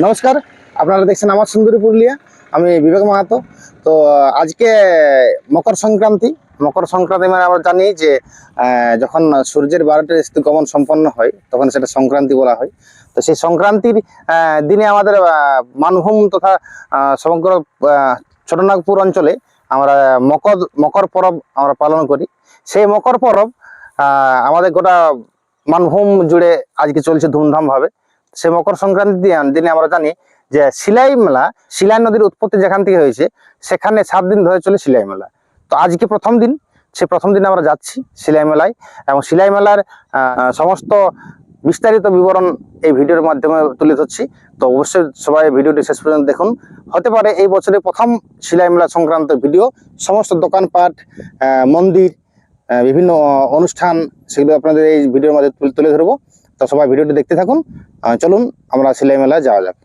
নমস্কার, আপনারা দেখছেন আমার সুন্দরী পুরুলিয়া, আমি বিবেক মাহাতো। তো আজকে মকর সংক্রান্তি মকর সংক্রান্তি মানে আমরা জানি যে যখন সূর্যের বারোটা গমন সম্পন্ন হয়, তখন সেটা সংক্রান্তি বলা হয়। তো সেই সংক্রান্তির দিনে আমাদের মানভূম তথা সমগ্র ছোটনাগপুর অঞ্চলে আমরা মকর মকর পরব আমরা পালন করি। সেই মকর পরব আমাদের গোটা মানভূম জুড়ে আজকে চলছে ধুমধামভাবে। সে মকর সংক্রান্তি দিনে আমরা জানি যে সিলাই মেলা, সিলাই নদীর উৎপত্তি যেখান থেকে হয়েছে, সেখানে সাত দিন ধরে চলে সিলাই মেলা। তো আজকে প্রথম দিন? সে প্রথম দিন আমরা যাচ্ছি সিলাই মেলায় এবং সিলাই মেলার সমস্ত বিস্তারিত বিবরণ এই ভিডিওর মাধ্যমে তুলে ধরছি। তো অবশ্যই সবাই ভিডিওটি শেষ পর্যন্ত দেখুন। হতে পারে এই বছরের প্রথম সিলাই মেলা সংক্রান্ত ভিডিও। সমস্ত দোকানপাট মন্দির বিভিন্ন অনুষ্ঠান, সেগুলো আপনাদের এই ভিডিওর মাধ্যমে তুলে ধরবো। তো সবাই ভিডিওটি দেখতে থাকুন। চলুন আমরা সেলাই মেলায় যাওয়া যাক।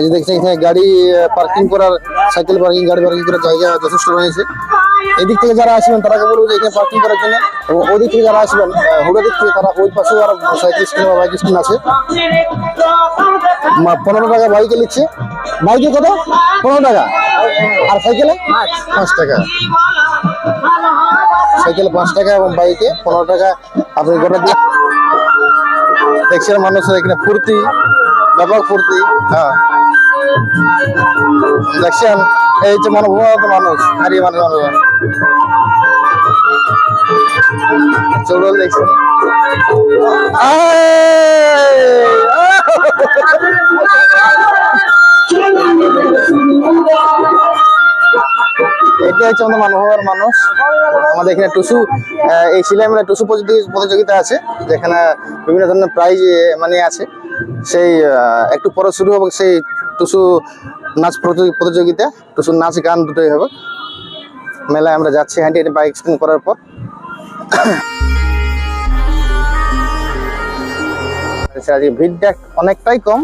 এই যে দেখছেন এখানে গাড়ি পার্কিং করার সাইকেল পার্কিং গাড়ি পার্কিং করার জায়গা যথেষ্ট রয়েছে। এদিক থেকে যারা আসবেন, তারা বলব যে এখানে পার্কিং করার জন্য। এবং ওদিক থেকে যারা আসবেন হুড়া দিক থেকে তারা ওই পাশে আর সাইকেল স্ট্যান্ড বা বাইক স্ট্যান্ড আছে। পনেরো টাকা বাইকে নিচ্ছে বাইকে কত? পনেরো টাকা। আর সাইকেলে পাঁচ টাকা। সাইকেলে পাঁচ টাকা এবং বাইকে পনেরো টাকা। আপনি গোটা দিয়ে দেখছেন মানুষের এখানে ফুর্তি, ব্যাপক ফুর্তি। হ্যাঁ। দেখছেন? এই যে মনোভাব মানুষ হারিয়ে মানুষ মানুষ। চৌড়ল দেখছেন? এটা হচ্ছে আমাদের মানবহার মানুষ। আমাদের এখানে টুসু এই সিলাই মেলা টুসু প্রতিযোগিতা আছে, যেখানে বিভিন্ন ধরনের প্রাইজ মানে আছে। সেই একটু পরে শুরু হবে সেই টুসু নাচ প্রতি- প্রতিযোগিতা টুসু নাচ গান দুটোই হবে। মেলায় আমরা যাচ্ছি হ্যান্ডি হ্যান্ডি বাইক স্পিন করার পর। আজকে ভিড়টা অনেকটাই কম।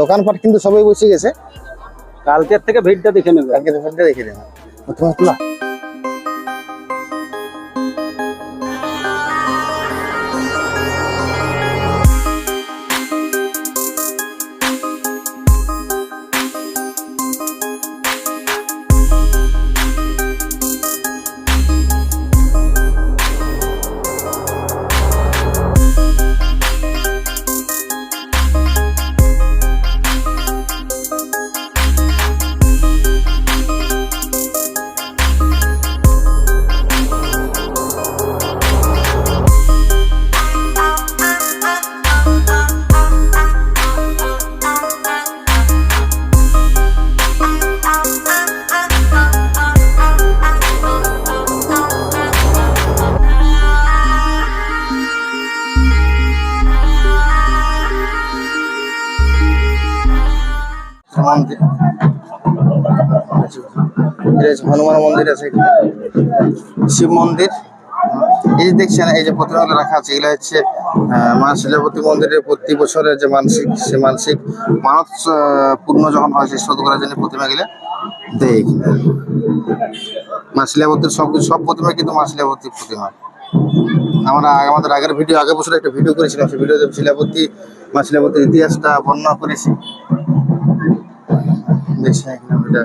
দোকানপাট কিন্তু সবাই বসে গেছে। কালকের থেকে ভিড়টা দেখে নেবে। কালকে ভিড়টা দেখে নেবেন মন্দির। হনুমান মন্দির আছে শিব মন্দির। এই দেখছেন, এই যে প্রতিমাগুলো রাখা আছে, এগুলো হচ্ছে মা শিলাবতী মন্দিরের প্রতি বছরের যে মানসিক, সে মানসিক মানত পূর্ণ যখন হয়, সেই শোধ করার জন্য প্রতিমা গেলে দেয় মা শিলাবতীর সব সব প্রতিমা কিন্তু মা প্রতিমা। আমরা আমাদের আগের ভিডিও, আগের বছর একটা ভিডিও করেছিলাম, সেই ভিডিওতে শিলাবতী মা শিলাবতীর ইতিহাসটা বর্ণনা করেছি। দেখছি এখানে এটা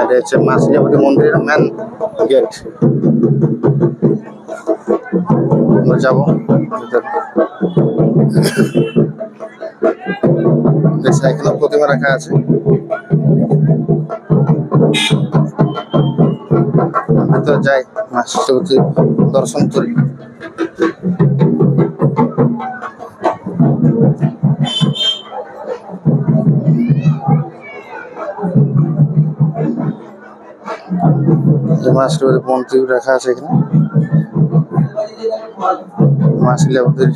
এটা হচ্ছে মা শিলাবতী মন্দিরের মেন গেট আমরা যাব ভিতরে। দেখছি এখানে প্রতিমা রাখা আছে ভিতরে যাই মা শিলাবতী দর্শন করি মাছটা মন্ত্রী রাখা আছে এখানে। মাসিলা বুদ্ধির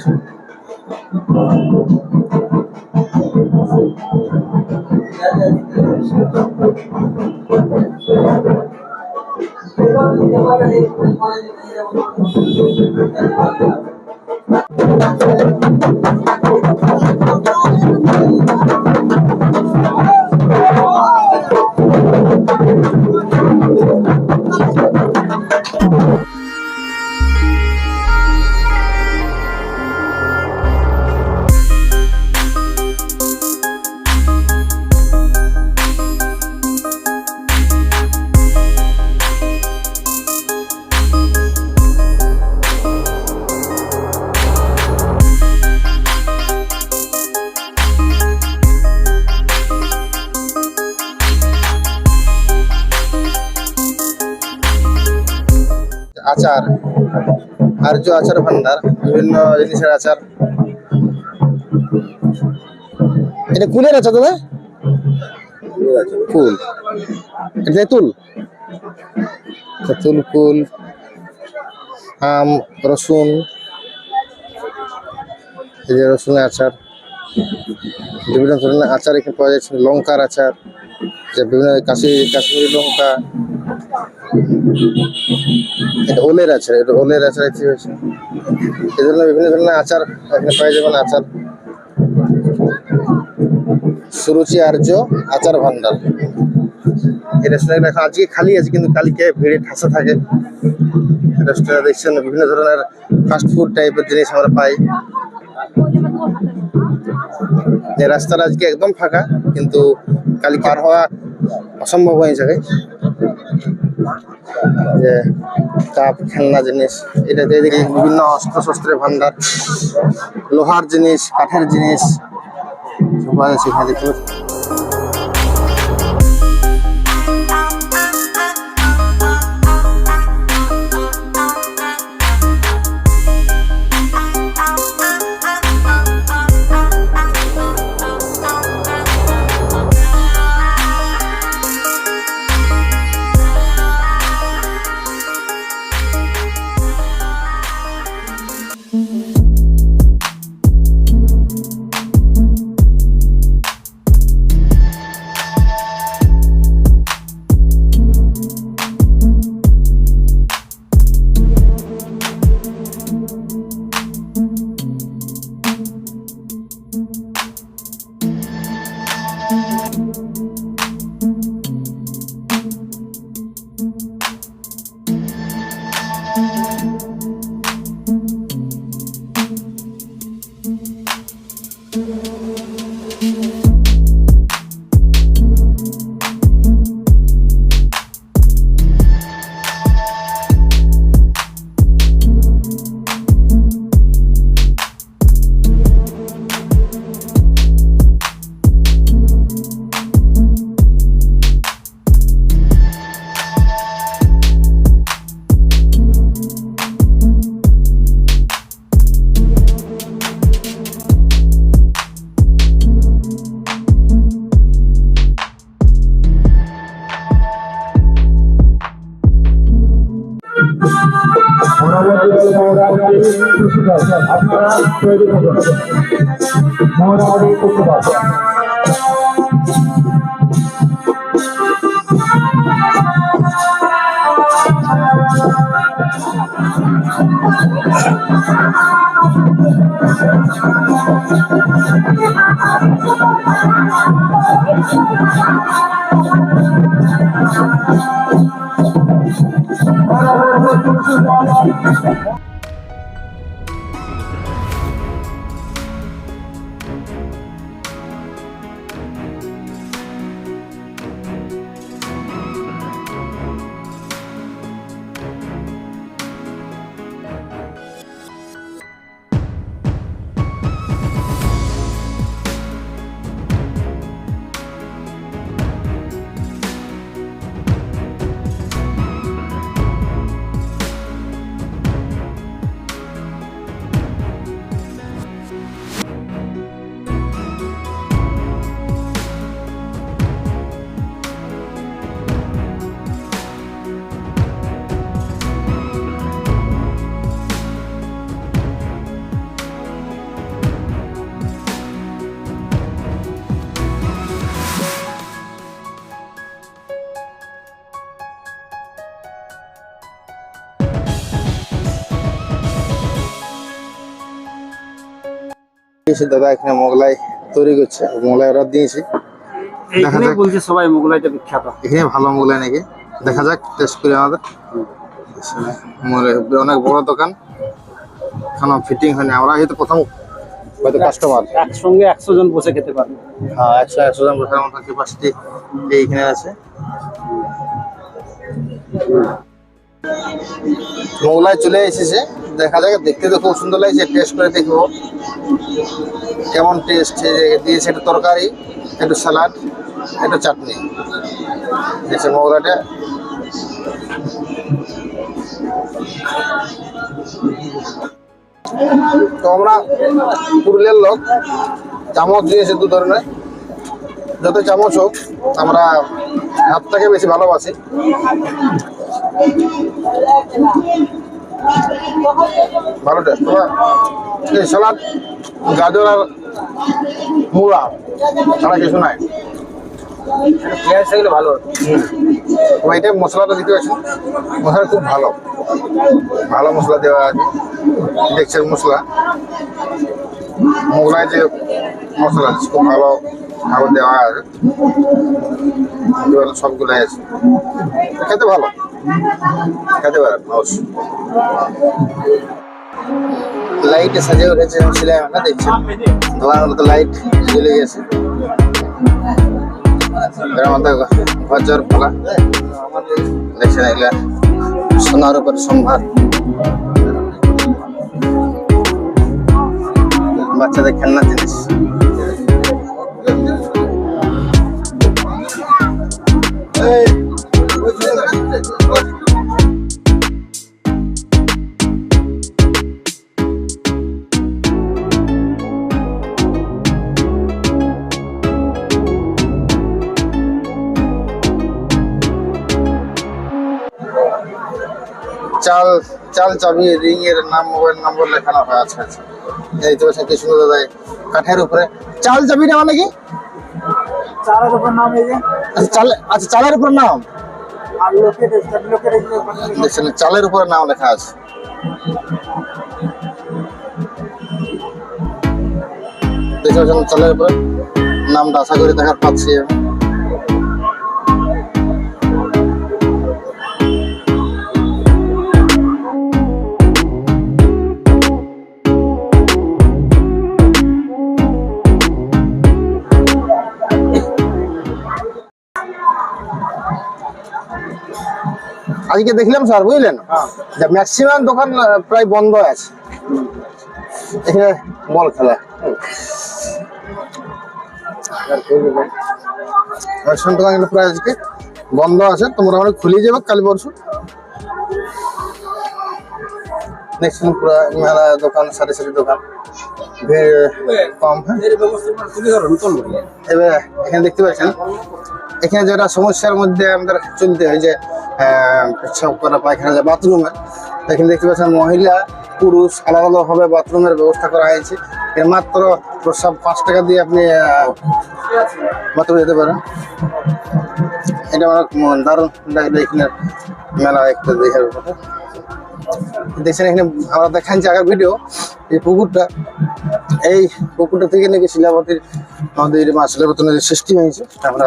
আচার, আর্য আচার ভান্ডার, বিভিন্ন জিনিসের আচার। এটা কুলের আচার কুল। এটা তেঁতুল? তেঁতুল, কুল, আম, রসুন। এই যে রসুনের আচার। বিভিন্ন ধরনের আচার এখানে পাওয়া যাচ্ছে লঙ্কার আচার, যে বিভিন্ন কাশি কাশ্মীরি লঙ্কা। এটা ওলের আচার, এটা ওলের আচার একটি হয়েছে এই ধরনের বিভিন্ন ধরনের আচার এখানে পাওয়া যাবেন আচার। সুরুচি আর্য আচার ভান্ডার। এই রেস্টুরেন্ট আজকে খালি আছে, কিন্তু কালকে ভিড়ে ঠাসা থাকে। রেস্টুরেন্ট দেখছেন বিভিন্ন ধরনের ফাস্ট ফুড টাইপের জিনিস আমরা পাই। রাস্তাটা আজকে একদম ফাঁকা, কিন্তু কালকে পার হওয়া অসম্ভব হয়ে যাবে যে কাপ, খেলনা জিনিস এটাতে এদিকে বিভিন্ন অস্ত্র শস্ত্রের ভান্ডার লোহার জিনিস, কাঠের জিনিস দেখতে আপনারা তৈরি এসে দাদা এখানে মোগলাই তৈরি করছে মোগলাই অর্ডার দিয়েছি। এইখানে যাক। বলছে সবাই মোগলাইটা বিখ্যাত। এখানে ভালো মোগলাই নাকি? দেখা যাক টেস্ট করে আমাদের। অনেক বড় দোকান। এখনও ফিটিং হয়নি। আমরা হয়তো প্রথম হয়তো কাস্টমার একসঙ্গে একশো জন বসে খেতে পারবে। হ্যাঁ একশো একশো জন বসার মতো ক্যাপাসিটি এইখানে আছে। মোগলাই চলে এসেছে। দেখা যাক, দেখতে তো খুব সুন্দর লাগছে টেস্ট করে দেখব। কেমন টেস্ট দিয়েছে একটু তরকারি, একটু স্যালাড একটু চাটনি। দিয়েছে মোগলাইটা তো আমরা পুরুলিয়ার লোক, চামচ দিয়েছে দু ধরনের। যত চামচ হোক, আমরা হাতটাকে বেশি ভালোবাসি। ভালো টেস্ট এই সালাদ গাজর আর মূলা ছাড়া কিছু নাই। পেঁয়াজ থাকলে ভালো। এটা মশলাটা দিতে পারছি মশলা খুব ভালো। ভালো মশলা দেওয়া আছে। দেখছেন মশলা। মোগলাই যে মশলা আছে, খুব ভালো ভালো দেওয়া আছে। সবগুলাই আছে। খেতে ভালো। খেতে পারেন অবশ্যই লাইটে সাজে উঠেছে সিলাই আমরা দেখছেন দোকানগুলো তো লাইট জ্বলে গেছে। মধ্যে ফলা দেখছেন এগুলা সোনার উপর সম্ভার। বাচ্চাদের খেলনা জিনিস। চাল চাল চাবি রিং এর নাম মোবাইল নম্বর লেখানো হয় আচ্ছা আচ্ছা এই তো সে কি সুন্দর দাদা কাঠের উপরে। চাল চাবিটা মানে কি? চারের উপর নাম এই যে। আচ্ছা চাল আচ্ছা চালের উপর নাম। দেখছেন চালের উপরে নাম লেখা আছে। দেখতে পাচ্ছেন চালের উপরে নামটা আশা করি দেখার পাচ্ছি আমি। আজকে দেখলাম স্যার বুঝলেন? যে ম্যাক্সিমাম দোকান প্রায় বন্ধ আছে। এখানে বল খেলা। ম্যাক্সিমাম দোকান প্রায় আজকে বন্ধ আছে তো মোটামুটি খুলে যাবে কাল পরশু। নেক্সট পুরো মেলা দোকান সারি সারি দোকান। কম এবার এখানে দেখতে পাচ্ছেন এখানে যেটা সমস্যার মধ্যে আমাদের চলতে হয় যে পেচ্ছাপ করা পায়খানা যে বাথরুমের এখানে দেখতে পাচ্ছেন মহিলা পুরুষ আলাদা আলাদাভাবে বাথরুমের ব্যবস্থা করা হয়েছে। এর মাত্র প্রসাব পাঁচ টাকা দিয়ে আপনি বাথরুমে যেতে পারেন। এটা আমার দারুণ লাগল এখানে মেলা একটা দেখার কথা দেখছেন এখানে আমরা দেখাচ্ছি আগের ভিডিও এই পুকুরটা। এই পুকুরটা থেকে নাকি শিলাবতীর আমাদের মা শিলাবতী নদীর সৃষ্টি হয়েছে আমরা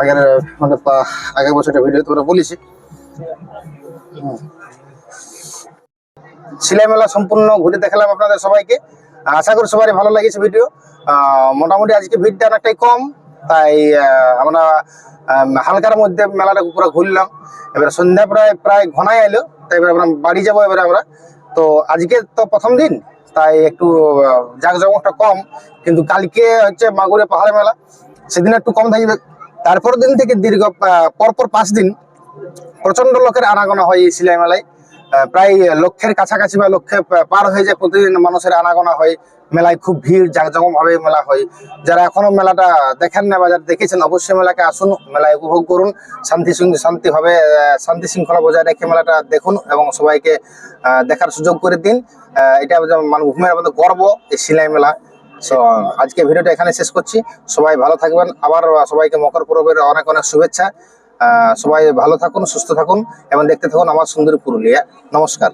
আগের মানে আগের বছরটা ভিডিও তোমরা বলেছি। হুম। সিলাই মেলা সম্পূর্ণ ঘুরে দেখালাম আপনাদের সবাইকে। আশা করি সবারই ভালো লেগেছে ভিডিও মোটামুটি আজকে ভিড়টা অনেকটাই কম। তাই আমরা হালকার মধ্যে মেলাটা পুরো ঘুরলাম। এবার সন্ধ্যা প্রায় প্রায় ঘনায় এলো, তাই এবার আমরা বাড়ি যাব এবারে আমরা। তো আজকে তো প্রথম দিন, তাই একটু জাঁকজমকটা কম, কিন্তু কালকে হচ্ছে মাগুরে পাহাড় মেলা, সেদিন একটু কম থাকবে। তারপর দিন থেকে দীর্ঘ পরপর পাঁচ দিন প্রচণ্ড লোকের আনাগোনা হয় এই সিলাই মেলায় প্রায় লক্ষের কাছাকাছি বা লক্ষে পা- পার হয়ে যায় প্রতিদিন মানুষের আনাগোনা হয়। মেলায় খুব ভিড় জাঁকজমক ভাবে মেলা হয়। যারা এখনও মেলাটা দেখেন না বা যারা দেখেছেন, অবশ্যই মেলাকে আসুন, মেলায় উপভোগ করুন, শান্তি শৃঙ্খ- শান্তি শৃঙ্খলা বজায় রেখে মেলাটা দেখুন এবং সবাইকে দেখার সুযোগ করে দিন। এটা মানভূমের আমাদের গর্ব এই সিলাই মেলা। সো আজকে ভিডিওটা এখানে শেষ করছি। সবাই ভালো থাকবেন। আবার সবাইকে মকর পরবের অনেক অনেক শুভেচ্ছা। সবাই ভালো থাকুন সুস্থ থাকুন এবং দেখতে থাকুন আমার সুন্দর পুরুলিয়া। নমস্কার।